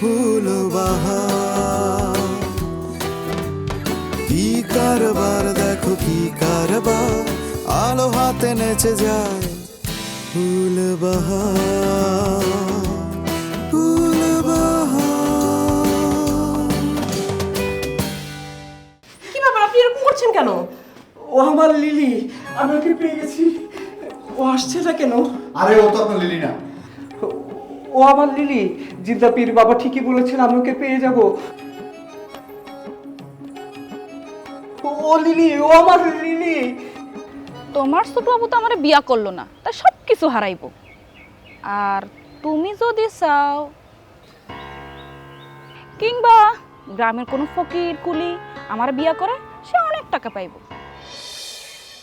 ফুল বাহার কি কারবার দেখো কি কারবার। আলো হাতে নেচে যায় ফুল বাহার ফুল বাহার কি ব্যাপার আপনি এরকম করছেন কেন? ও আমার লিলি আমি ওকে পেয়ে গেছি। ও আসছে না কেন? আরে ও তো আপনার লিলি না। ও আমার লিলি। জিদ্দা পীর বাবা ঠিকই বলেছেন আমি ওকে পেয়ে যাব। ও লিলি ও আমার লিলি। তোমার সুপ্রভু তো আমার বিয়া করল না তা সব কিছু হারাইব। আর তুমি যদি চাও কিংবা গ্রামের কোনো ফকির কুলি আমার বিয়া করে সে অনেক টাকা পাইব।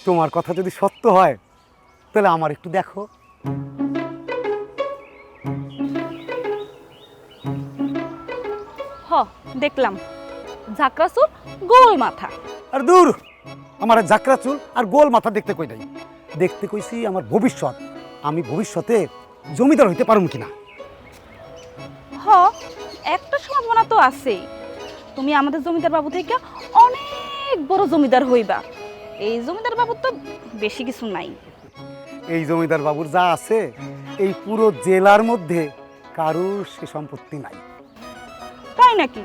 তোমার কথা যদি সত্য হয় তাহলে আমার একটু দেখো। দেখলাম ঝাঁকড়া চুল গোল মাথা। আর দূর আমার জাকরা চুল আর গোল মাথা দেখতে কই নাই? দেখতে কইছি আমার ভবিষ্যৎ। আমি ভবিষ্যতে জমিদার হইতে পারুম কিনা? হ একটা সম্ভাবনা তো আছেই। তুমি আমাদের জমিদার বাবু থেকে অনেক বড় জমিদার হইবা। এই জমিদার বাবু তো বেশি কিছু নাই। এই জমিদার বাবুর যা আছে এই পুরো জেলার মধ্যে কারুর সে সম্পত্তি নাই। নাকি?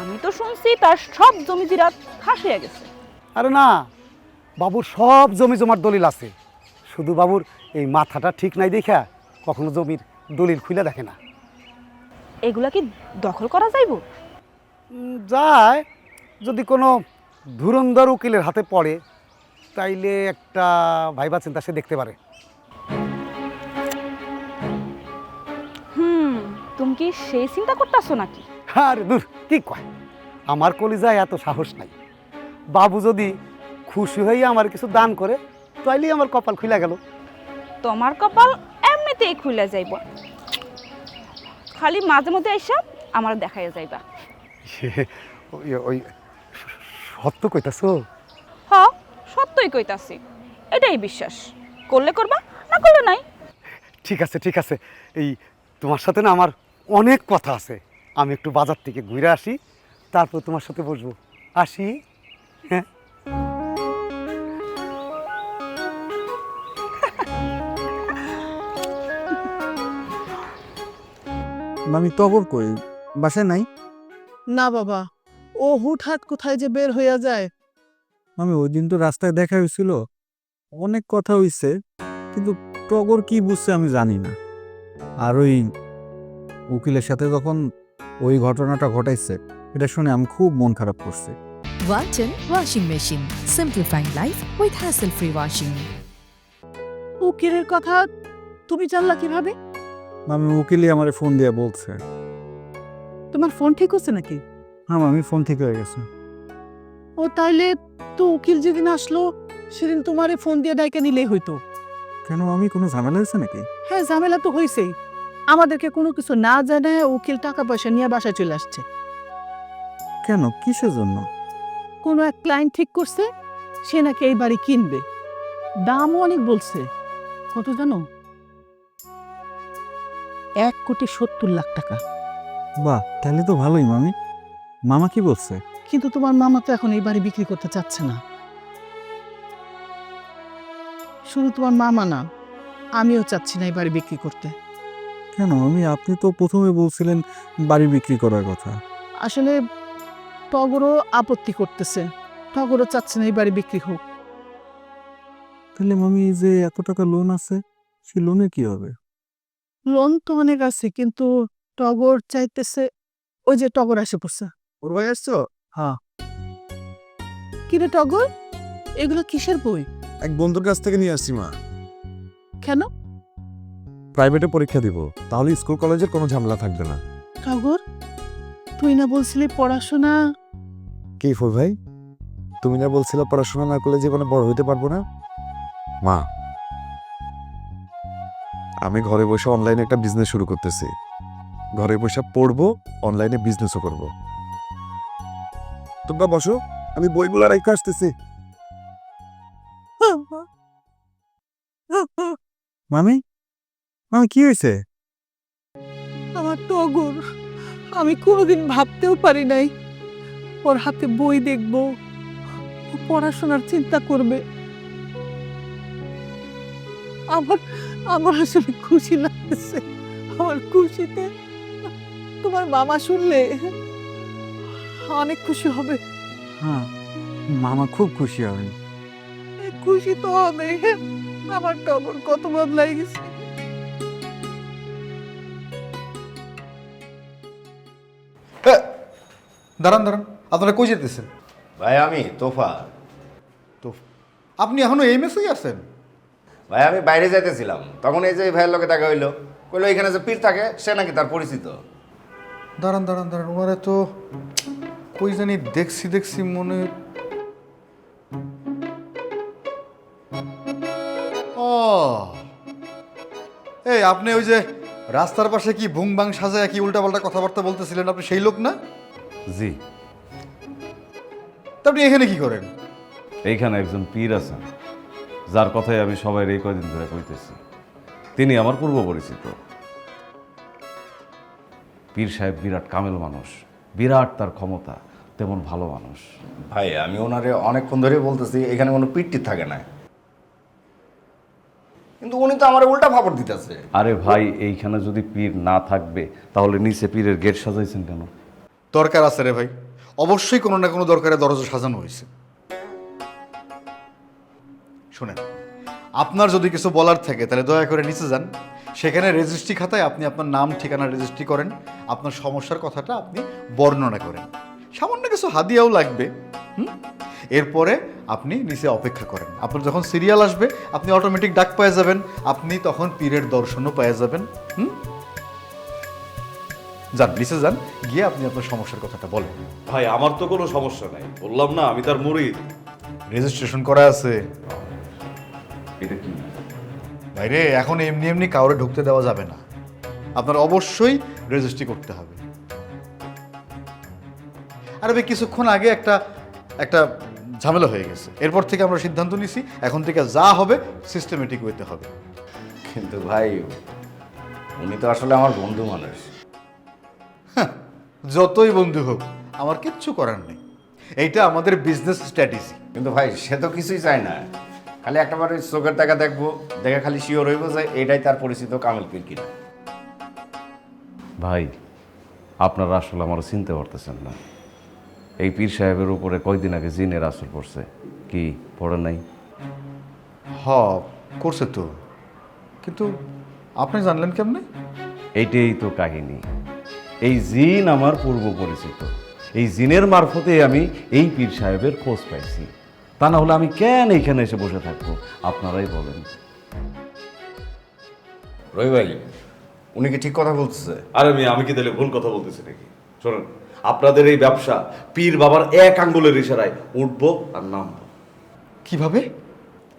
আমি তো শুনছি তার সব জমি জিরাত ফাঁস হয়ে গেছে। আরে না বাবুর সব জমি জমার দলিল আছে। শুধু বাবুর এই মাথাটা ঠিক নাই দেখা কখনো জমির দলিল খুলে দেখে না। এগুলা কি দখল করা যাইব? যায়। যদি কোনো ধুরন্ধর উকিলের হাতে পড়ে তাইলে একটা ভাইবা চিন্তা সে দেখতে পারে। হুম তুমি কি সেই চিন্তা করতেছো নাকি? আর দূর কি কয়? আমার কলিজায় এত সাহস নাই। বাবু যদি খুশি হয়ে আমার কিছু দান করে তাইলেই আমার কপাল খুলে গেল। তোমার কপাল এমনিতেই খুলে যাইব। খালি মাঝে মধ্যে এসব আমার দেখাইয়া যাইবা। ওই সত্য কইতাছ? হ সত্যই কইতাছি। এটাই বিশ্বাস। করলে করবা না করলে নাই। ঠিক আছে ঠিক আছে। এই তোমার সাথে না আমার অনেক কথা আছে। আমি একটু বাজার থেকে ঘুরে আসি তারপর তোমার সাথে বসবো। আসি? হ্যাঁ? মামি টগর কই? বাসায় নাই? না বাবা ও হুটহাট কোথায় যে বের হইয়া যায়। মামি ওই দিন তো রাস্তায় দেখা হয়েছিল অনেক কথা হইছে কিন্তু টগর কি বুঝছে আমি জানি না। আর ওই উকিলের সাথে যখন ওই ঘটনাটা ঘটাইছে এটা শুনে আমি খুব মন খারাপ করছে। Walton Washing Machine. Simplifying life with hassle-free washing. উকিলের কথা তুমি জানলা কীভাবে? মামি উকিলই আমার ফোন দিয়ে বলছে। তোমার ফোন ঠিক হচ্ছে নাকি? হ্যাঁ মামি ফোন ঠিক হয়ে গেছে। ও তাইলে তো উকিল যেদিন আসলো সেদিন তোমারে ফোন দিয়ে ডাইকে নিলেই হইতো। কেন আমি কোনো ঝামেলা হয়েছে নাকি? হ্যাঁ ঝামেলা তো হয়েছেই আমাদেরকে কোনো কিছু না জানায় উকিল টাকা পয়সা নিয়ে বাসায় চলে আসছে। কেন? কিসের জন্য? কোনো এক ক্লায়েন্ট ঠিক করছে সে নাকি এই বাড়ি কিনবে। দামও অনেক বলছে। কত জানো? এক কোটি সত্তর লাখ টাকা। বাহ তাহলে তো ভালোই মামি। মামা কি বলছে? কিন্তু তোমার মামা তো এখন এই বাড়ি বিক্রি করতে চাচ্ছে না। শুধু তোমার মামা না আমিও চাচ্ছি না এই বাড়ি বিক্রি করতে। কেন? আমি আপনি তো প্রথমে বলছিলেন বাড়ি বিক্রি করার কথা। আসলে টগরও আপত্তি করতেছে। টগরও চাচ্ছে না এই বাড়ি বিক্রি হোক। তাহলে মামি এই যে এত টাকা লোন আছে সেই লোনে কি হবে? লোন তো অনেক আছে কিন্তু টগর চাইতেছে ওই যে টগর আসে পড়ছে। ওর ভাই আসছো? হ্যাঁ। কিরে টগর? এগুলো কিসের বই? এক বন্ধুর কাছ থেকে নিয়ে আসছি মা। কেন? প্রাইভেটে পরীক্ষা দিব তাহলে স্কুল কলেজের কোনো ঝামেলা থাকবে না। টগর তুই না বলছিলি পড়াশোনা? কি ফোর ভাই? তুমি না বলছিলে পড়াশোনা না করলে জীবনে বড় হইতে পারব না? মা আমি ঘরে বসে অনলাইনে একটা বিজনেস শুরু করতেছি। ঘরে বসে পড়ব অনলাইনে বিজনেসও করব। তোমরা বসো আমি বইগুলো রেখে আসতেছি। মামি? মামি কি হয়েছে? আমার টগর আমি কোনোদিন ভাবতেও পারি নাই। ওর হাতে বই দেখব। ও পড়াশোনার চিন্তা করবে। আমার আমার আসলে খুশি লাগতেছে। আমার খুশিতে তোমার মামা শুনলে অনেক খুশি হবে। হ্যাঁ মামা খুব খুশি হবেন। খুশি তো হবে আমার টগর কত বদলাই গেছে। দাঁড়ান দাঁড়ান আপনারা কই যেতেছেন ভাই আমি তোফা। তো আপনি এখনও এই মেসেই আছেন? ভাই আমি বাইরে যাইতেছিলাম। তখন এই যে এই ভাইয়ের লোকে দেখা হইল কইলো এখানে যে পীর থাকে সে নাকি তার পরিচিত। দাঁড়ান দাঁড়ান দাঁড়ান ওনারে তো কই জানি দেখছি দেখছি মনে ও এই আপনি ওই যে রাস্তার পাশে কি ভুং ভাং সাজায় কি উল্টাপাল্টা কথাবার্তা বলতেছিলেন? আপনি সেই লোক না? জি। তা আপনি এখানে কি করেন? এইখানে একজন পীর আছেন যার কথাই আমি সবাই এই কয়দিন ধরে কইতেছি। তিনি আমার পূর্ব পরিচিত। পীর সাহেব বিরাট কামেল মানুষ বিরাট তার ক্ষমতা তেমন ভালো মানুষ। ভাই আমি ওনারে অনেকক্ষণ ধরে বলতেছি এখানে কোনো পীরটি থাকে না। কিন্তু উনি তো আমার উল্টা খবর দিতেছে। আরে ভাই এইখানে যদি পীর না থাকবে তাহলে নিচে পীরের গেট সাজাইছেন কেন? দরকার আছে রে ভাই। অবশ্যই কোনো না কোনো দরকারে দরজা সাজানো হয়েছে। শুনেন, আপনার যদি কিছু বলার থাকে, তাহলে দয়া করে নিচে যান। সেখানে রেজিস্ট্রি খাতায় আপনি আপনার নাম, ঠিকানা রেজিস্ট্রি করেন। আপনার সমস্যার কথাটা আপনি বর্ণনা করেন। সামান্য কিছু হাদিয়াও লাগবে, হুম? এরপরে আপনি নিচে অপেক্ষা করেন। আপনার যখন সিরিয়াল আসবে, আপনি অটোমেটিক ডাক পেয়ে যাবেন। আপনি তখন পীরের দর্শনও পেয়ে যাবেন, হুম? যান নিচে যান গিয়ে আপনি আপনার সমস্যার কথাটা বলেন। ভাই আমার তো কোনো সমস্যা নাই। বললাম না আমি তার মুরিদ রেজিস্ট্রেশন করা আছে। এটা কি? বাইরে এখন এমনি এমনি কাউরে ঢুকতে দেওয়া যাবে না। আপনার অবশ্যই রেজিস্ট্রি করতে হবে। আরে ভাই কিছুক্ষণ আগে একটা একটা ঝামেলা হয়ে গেছে। এরপর থেকে আমরা সিদ্ধান্ত নিছি এখন থেকে যা হবে সিস্টেমেটিক হইতে হবে। কিন্তু ভাই উনি তো আসলে আমার বন্ধু মানুষ। যতই বন্ধু হোক আমার কিচ্ছু করার নেই। এইটা আমাদের বিজনেস স্ট্র্যাটেজি কিন্তু ভাই সে তো কিছুই চায় না। খালি একটা বার ওই চোখের টাকা দেখব দেখে খালি শিওর হইব যে এটাই তার পরিচিত কামেল পীর কিনা। ভাই আপনারা আসলে আমার চিনতে পারতেছেন না। এই পীর সাহেবের উপরে কয়দিন আগে জিনের আসর পড়ছে। কি পড়ে নাই? হ করছে তো। কিন্তু আপনি জানলেন কেমনে? এইটাই তো কাহিনী। এই জিন আমার পূর্ব পরিচিত। এই জিনের মারফতে আমি এই পীর সাহেবের খোঁজ পাইছি। তা না হলে আমি কেন এইখানে এসে বসে থাকব? আপনারাই বলেন। রবি ভাই উনি কি ঠিক কথা বলতেছে? আরে আমি আমি কি তাহলে ভুল কথা বলতেছি নাকি? শোনেন আপনাদের এই ব্যবসা পীর বাবার এক আঙ্গুলের ইশারায় উঠবো আর নামবো। কীভাবে?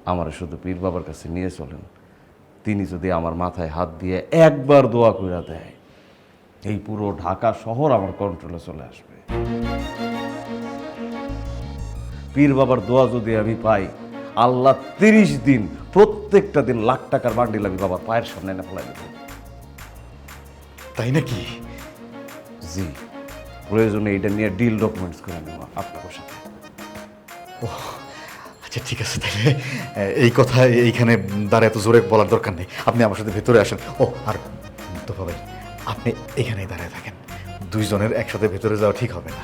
আমার শুধু পীর বাবার কাছে নিয়ে চলেন। তিনি যদি আমার মাথায় হাত দিয়ে একবার দোয়া কইরা দেয় এই পুরো ঢাকা শহর আমার কন্ট্রোলে চলে আসবে। পীর বাবার দোয়া যদি আমি পাই আল্লাহ তিরিশ দিন প্রত্যেকটা দিন লাখ টাকার বান্ডিল আমি বাবার পায়ের সামনে এনে ফেলাই দেবো। তাই নাকি? জি প্রয়োজনে এটা নিয়ে ডিল ডকুমেন্টস করে নেওয়া আপনার সাথে। আচ্ছা ঠিক আছে তাহলে এই কথা এইখানে দাঁড়া এত জোরে বলার দরকার নেই। আপনি আমার সাথে ভেতরে আসেন। ও আর তোফা ভাই আপনি এখানেই দাঁড়ায় থাকেন। দুইজনের একসাথে ভেতরে যাওয়া ঠিক হবে না।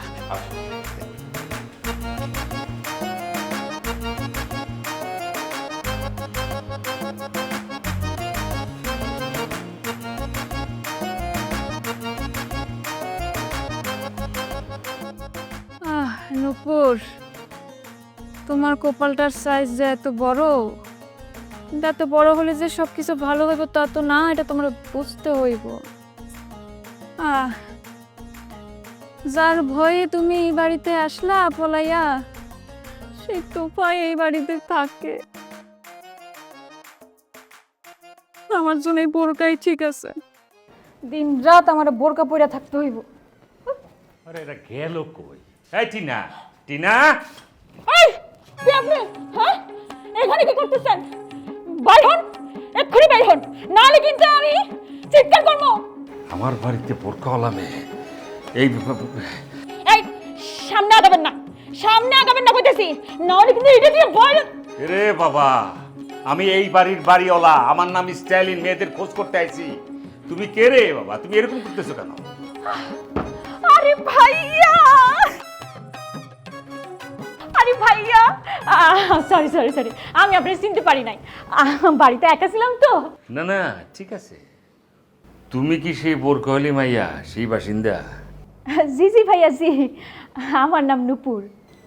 আহ, নূপুর, তোমার কপালটার সাইজ যে এত বড় কিন্তু এত বড় হলে যে সব কিছু ভালো হইব তা তো না, এটা তোমরা বুঝতে হইব। যার ভয়ে তুমি এই বাড়িতে আসলা পলাইয়া সে তো তোফায় এই বাড়িতে থাকে। আমার জন্য এই বোরকাই ঠিক আছে। দিন রাত আমার বোরকা পরে থাকতে হইব। আরে এটা গেল কই? এই টিনা টিনা! এই তুই আপনি? হ্যাঁ? এখানে কি করতেছেন? বাইর হন এক্ষুনি বাইর হন। নাহলে কিন্তু আমি চিৎকার করব। আমার বাড়িতে বোরকা হলামে এই এই সামনে আগাবেন না সামনে আগাবেন না কইতেছি। নাহলে কিন্তু এটা দিয়ে রে বাবা আমি এই বাড়ির বাড়িওয়ালা আমার নাম স্টাইলিন মেয়েদের খোঁজ করতে আইছি। তুমি কে রে বাবা? তুমি এরকম করতেছো কেন? আরে ভাইয়া! আরে ভাইয়া! সরি সরি সরি আমি আপনার চিনতে পারি নাই। বাড়িতে একা ছিলাম তো। না না ঠিক আছে। তুমি কি সেই বোরকহলি মাইয়া সেই বাসিন্দা? জি জি ভাইয়া জি। আমার নাম নুপুর।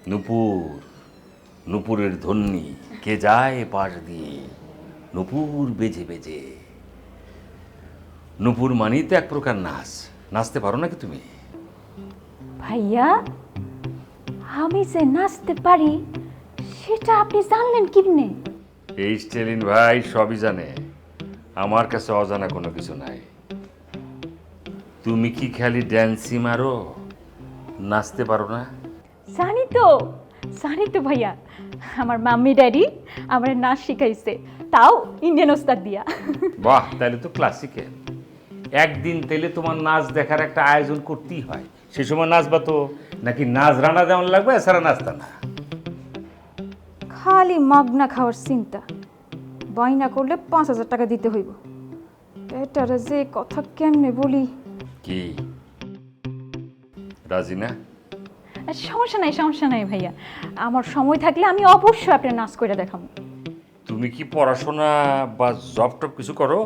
নুপুর নুপুরের ধন্যি কে যায় পাশ দিয়ে। নুপুর বেজে বেজে। নুপুর মানেই তো এক প্রকার নাচ। নাচতে পারো নাকি তুমি? ভাইয়া আমি যে নাচতে পারি সেটা আপনি জানলেন কিমনে এই স্টেলিন ভাই সবই জানে। আমার কাছে অজানা কোনো কিছু নাই। তুমি কি খালি ড্যান্সি মারো? নাচতে পারো না? জানি তো জানি তো ভাইয়া আমার মাম্মি ড্যাডি আমার নাচ শিখাইছে তাও ইন্ডিয়ান ওস্তাদ দিয়া। বাহ তাহলে তো ক্লাসিক্যাল একদিন তাইলে তোমার নাচ দেখার একটা আয়োজন করতেই হয়। সে সময় নাচবা তো নাকি নাচ রানা যেমন লাগবে এছাড়া নাচতা না। খালি মাগনা খাওয়ার চিন্তা। বাইনা করলে পাঁচ হাজার টাকা দিতে হইব। এটারে যে কথা কেমনে বলি? কি? রাজি না? সমস্যা নাই সমস্যা নাই ভাইয়া। আমার সময় থাকলে আমি অবশ্যই আপনার নাচ করে দেখাবো। তুমি কি পড়াশোনা বা জব টব কিছু করো?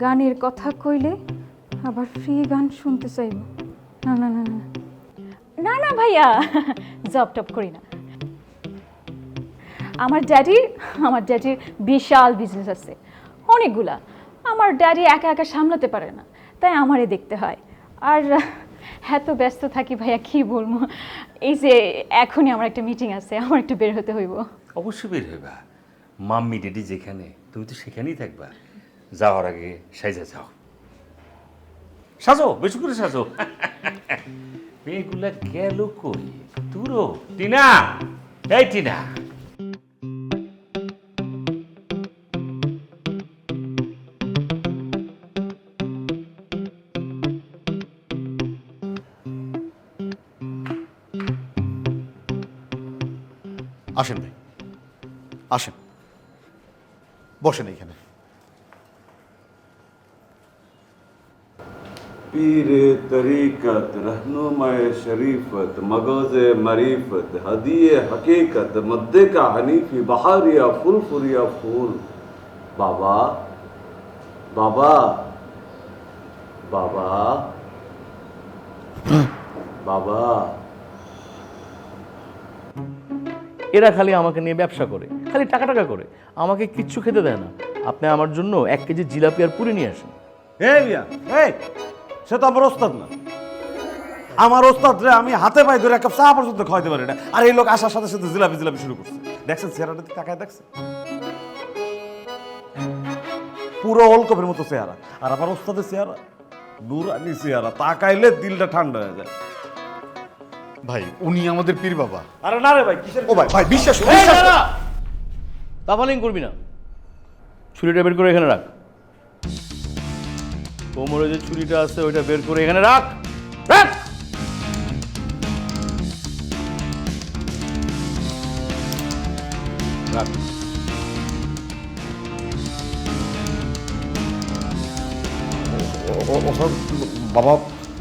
গানের কথা কইলে আবার ফ্রি গান শুনতে চাইব। না না না না। না না ভাইয়া জব টপ করি না। আমার ড্যাডির আমার ড্যাডির বিশাল বিজনেস আছে। অনেকগুলা। আমার ড্যাডি একা একা সামলাতে পারে না। তাই আমারে দেখতে হয়। আর এত ব্যস্ত থাকি ভাইয়া, কি বলব? এই যে এখনই আমার একটা মিটিং আছে, আমার একটু বের হতে হইব। অবশ্যই বের হইবা। মাম্মি ডেডি যেখানে, তুমি তো সেখানেই থাকবা। যাওয়ার আগে সাইজা যাও। সাজো, বেশি করে সাজো। মেয়েগুলা গেল কই? দূরো টিনা! এই টিনা! আসেন ভাই। আসেন। বসেন এইখানে পীর তরিকত, রহনুমায় শরীফত, মগজ মরিফত, হদিয়ে হकीকত মদ্দে কা হানিফি, বাহারিয়া ফুল ফুরিয়া ফুল। বাবা বাবা বাবা বাবা। এরা খালি আমাকে নিয়ে ব্যবসা করে, খালি টাকা টাকা করে, আমাকে কিচ্ছু খেতে দেয় না। আপনি আমার জন্য এক কেজি জিলাপি আর পুরি নিয়ে আসেন। সে তো আমার ওস্তাদ না। আমার ওস্তাদ রে আমি হাতে পায়ে ধরে এক কাপ চা পর্যন্ত খাওয়াইতে পারি না। আর এই লোক আসার সাথে সাথে জিলাপি জিলাপি শুরু করছে। দেখছেন চেহারাটা তাকায় দেখছেন? পুরো ওলকপের মতো চেহারা। আর আমার ওস্তাদের চেহারা, নুরানি চেহারা। তাকাইলে দিলটা ঠান্ডা হয়ে যায়। ভাই উনি আমাদের পীর বাবা। আরে না রে ভাই কিসের ও ভাই ভাই বিশ্বাস বিশ্বাস! তাফালিং করবি না। ছুরিটা বের করে এখানে রাখ। কোমরে যে ছুরিটা আছে ওইটা বের করে এখানে রাখ। রাখ! রাখ। বাবা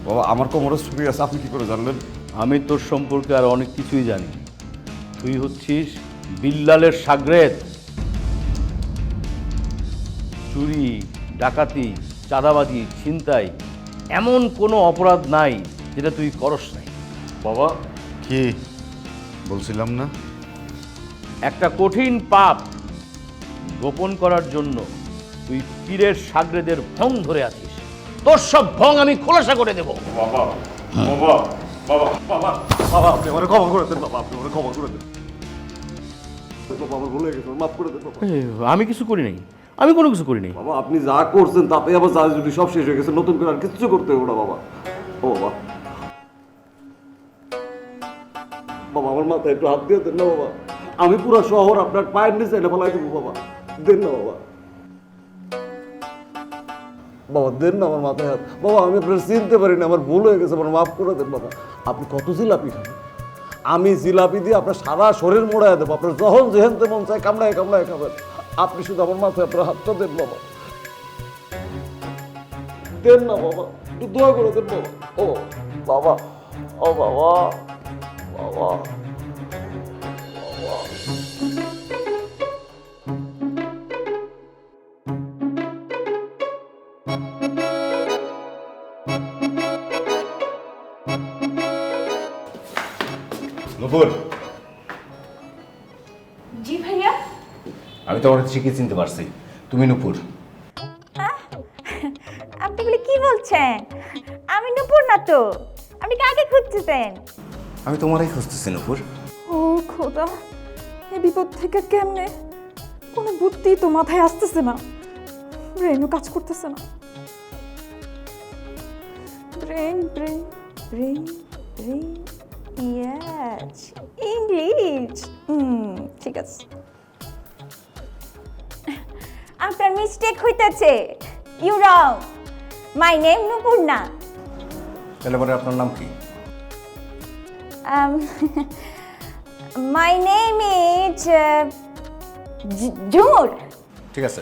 বাবা আমার কোমরে ছুরি আছে আপনি কি করে জানলেন? আমি তোর সম্পর্কে আর অনেক কিছুই জানি। তুই হচ্ছিস বিল্লালের সাগরেদ। চুরি ডাকাতি চাঁদাবাজি ছিনতাই এমন কোনো অপরাধ নাই যেটা তুই করস নাই। বাবা কি বলছিলাম না? একটা কঠিন পাপ গোপন করার জন্য তুই পীরের সাগরেদের ভং ধরে আছিস। তোর সব ভং আমি খোলাসা করে দেব। বাবা বাবা বাবা বাবা বাবা আপনি আমার ক্ষমা করে দেন বাবা আপনি আমার ক্ষমা করে দেন। বাবা আমার ভুলে গেছে মাফ করে দেন বাবা। আমি কিছু করি নাই। আমি কোনো কিছু করি নাই। বাবা আপনি যা করছেন তাতে আবার যা যদি সব শেষ হয়ে গেছে নতুন করে আর কিচ্ছু করতে হবে না বাবা। ও বাবা। বাবা আমার মাথায় একটু হাত দিয়ে দেন না বাবা। আমি পুরো শহর আপনার পায়ের নিচে এনে ফেলাই দেবো বাবা। দেন না বাবা। বাবা, দেন না আমার মাথায় হাত বাবা, আমি আপনার চিনতে পারি না আমার ভুল হয়ে গেছে আমার মাফ করে দেন বাবা। আপনি কত জিলাপি খাবেন? আমি জিলাপি দিয়ে আপনার সারা শরীর মোড়ায় দেবো, আপনার যখন যেহেন মন চায় কামড়ায় কামড়ায় খাবেন। আপনি শুধু আমার মাথায় আপনার হাতটা দেন বাবা। দেন না বাবা, একটু দোয়া করে দেন বাবা। ও বাবা ও বাবা বাবা। নপুর জি ভাইয়া। আমি তোমার ঠিকই চিনতে পারছি। তুমি নুপুর। আপনি এগুলো কি বলছেন? আমি নুপুর না তো। আপনি কাকে খুঁজতেছেন? আমি তোমারই খুঁজতেছি নুপুর। ও খোদা এই বিপদ থেকে কেমনে? কোনো বুদ্ধি তো মাথায় আসতেছে না। ব্রেনও কাজ করতেছে না। Brain brain brain brain. Yes English hmm ঠিক আছে। আপনার মিস্টেক হইতেছে। ইউ রং মাই নেম নুপূর্ণা তাহলে পরে আপনার নাম কি? My name is uh, J- Jumur. ঠিক আছে।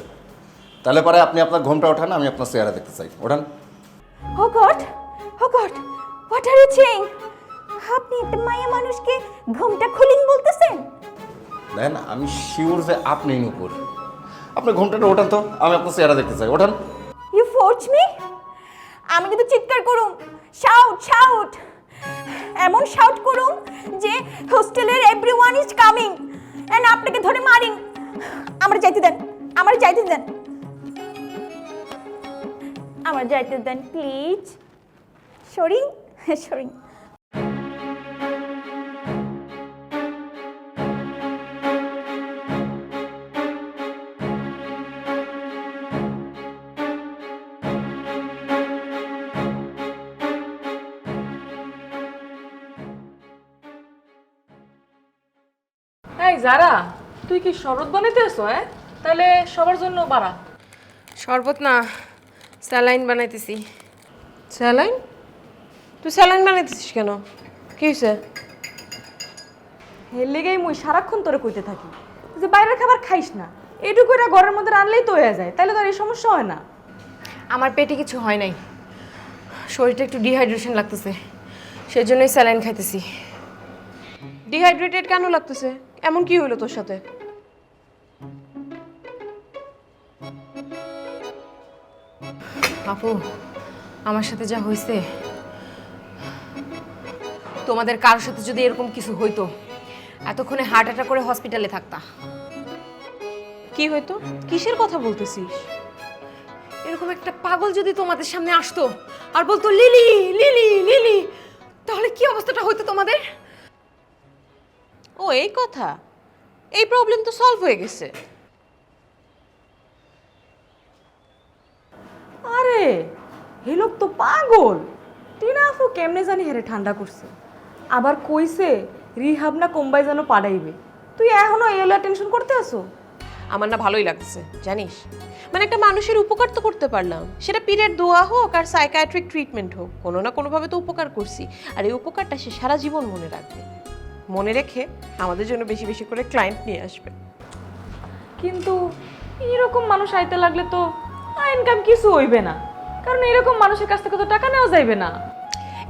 তাহলে পরে আপনি আপনার ঘুমটা ওঠান আমি আপনার চেহারা দেখতে চাই। ওঠান। Oh God! Oh God! What are you saying? আপনি একটা মায়া মানুষকে ঘুমটা খুলিন বলতেছেন? দেখেন আমি শিওর যে আপনি নুপুর। আপনি ঘুমটা ওঠান তো আমি আপনার চেহারা দেখতে চাই ওঠান। ইউ ফোর্স মি আমি কিন্তু চিৎকার করুম শাউট শাউট এমন শাউট করুম যে হোস্টেলের এভরিওয়ান ইজ কামিং এন্ড আপনাকে ধরে মারিং আমার যাইতে দেন আমার যাইতে দেন। আমার যাইতে দেন প্লিজ সরিং সরিং এই যারা তুই কি শরবত বানাইতে আসো হ্যাঁ? তাহলে সবার জন্য বাড়া। শরবত না স্যালাইন বানাইতেছি। স্যালাইন? তুই স্যালাইন বানাইতেছিস কেন? কি হয়েছে এর লেগেই মুই সারাক্ষণ তোরে কইতে থাকি যে বাইরের খাবার খাইস না। এটুকু এরা ঘরের মধ্যে রানলেই তো হয়ে যায় তাহলে তো আর এই সমস্যা হয় না। আমার পেটে কিছু হয় নাই। শরীরটা একটু ডিহাইড্রেশন লাগতেছে সেই জন্যই স্যালাইন খাইতেছি। ডিহাইড্রেটেড কেন লাগতেছে? এমন কি হইল তোর সাথে? আপু আমার সাথে যা হয়েছে তোমাদের কারোর সাথে যদি এরকম কিছু হইতো এতক্ষণে হার্ট অ্যাটাক করে হসপিটালে থাকতা। কি হইতো? কিসের কথা বলতেছিস? এরকম একটা পাগল যদি তোমাদের সামনে আসতো আর বলতো লিলি লিলি লিলি তাহলে কি অবস্থাটা হইতো তোমাদের? এই কথা? এই প্রবলেম তো সলভ হয়ে গেছে। আরে হে লোক তো পাগল। টিনা আপু কেমনে জানি হেরে ঠান্ডা করছে। আবার কইছে রিহাব না কোম্বাই যেন পাড়াইবে। তুই এখনও এলা টেনশন করতে আসো আমার না ভালোই লাগছে জানিস? মানে একটা মানুষের উপকার তো করতে পারলাম। সেটা পিরিয়ড দোয়া হোক আর সাইকায়াট্রিক ট্রিটমেন্ট হোক কোনো না কোনোভাবে তো উপকার করছি। আর এই উপকারটা সে সারা জীবন মনে রাখবে। মনে রেখে আমাদের জন্য বেশি বেশি করে ক্লায়েন্ট নিয়ে আসবে। কিন্তু এরকম মানুষ আইতে লাগলে তো ইনকাম কিছু হইবে না। কারণ এরকম মানুষের কাছ থেকে তো টাকা নেওয়া যাইবে না।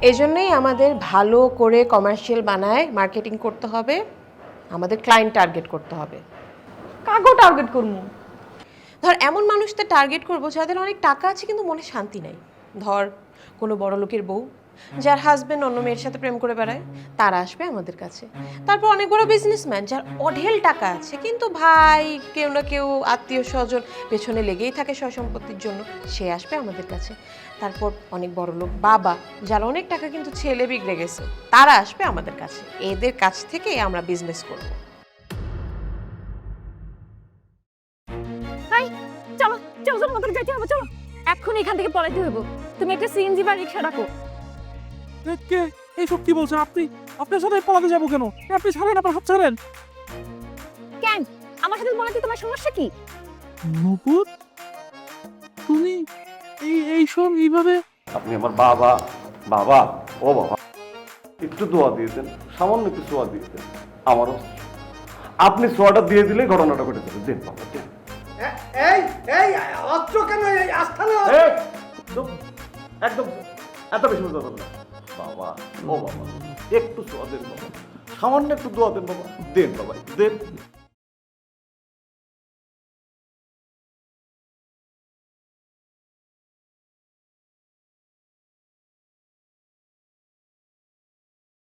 এই জন্যই আমাদের ভালো করে কমার্শিয়াল বানায় মার্কেটিং করতে হবে আমাদের ক্লায়েন্ট টার্গেট করতে হবে। কাগো টার্গেট করব ধর এমন মানুষদের টার্গেট করব যাদের অনেক টাকা আছে কিন্তু মনে শান্তি নাই। ধর কোনো বড় লোকের বউ যার হাজবেন্ড অন্য মেয়ের সাথে প্রেম করে বেড়ায়, তারা আসবে আমাদের কাছে। তারপর অনেক বড় বিজনেসম্যান যার অঢেল টাকা আছে, কিন্তু ভাই, কেউ না কেউ, আত্মীয় স্বজন পেছনে লেগেই থাকে সম্পত্তির জন্য, সে আসবে আমাদের কাছে। তারপর অনেক বড় লোক, বাবা, যার অনেক টাকা কিন্তু ছেলে বিগড়ে গেছে, তারা আসবে আমাদের কাছে। এদের কাছ থেকে আমরা বিজনেস করব। এখন এখান থেকে পলাইতে হইব। তুমি একটা সিএনজি বা রিক্সা ডাকো কে? এইসব কি বলছেন আপনি? আপনার সাথে পলাতে যাব কেন? আপনি ছাড়েন আপনার হাত ছাড়েন। কেন? আমার সাথে পলাতে তোমার সমস্যা কি? নপুর তুমি এই এইসব এইভাবে আপনি আমার বাবা বাবা ও বাবা। একটু দোয়া দিয়েছেন সামান্য একটু সোয়া দিয়েছেন আমারও আপনি সোয়াটা দিয়ে দিলে ঘটনাটা ঘটে যাবে। দেন বাবা দেন। এই এই অস্ত্র কেন এই আস্থানে এই, চুপ, একদম এত বেশি বুঝতে পারবেন না। বাবা, ও বাবা, একটু সোয়া দেন বাবা, সামান্য একটু দোয়া দেন বাবা দেন বাবা, দেন।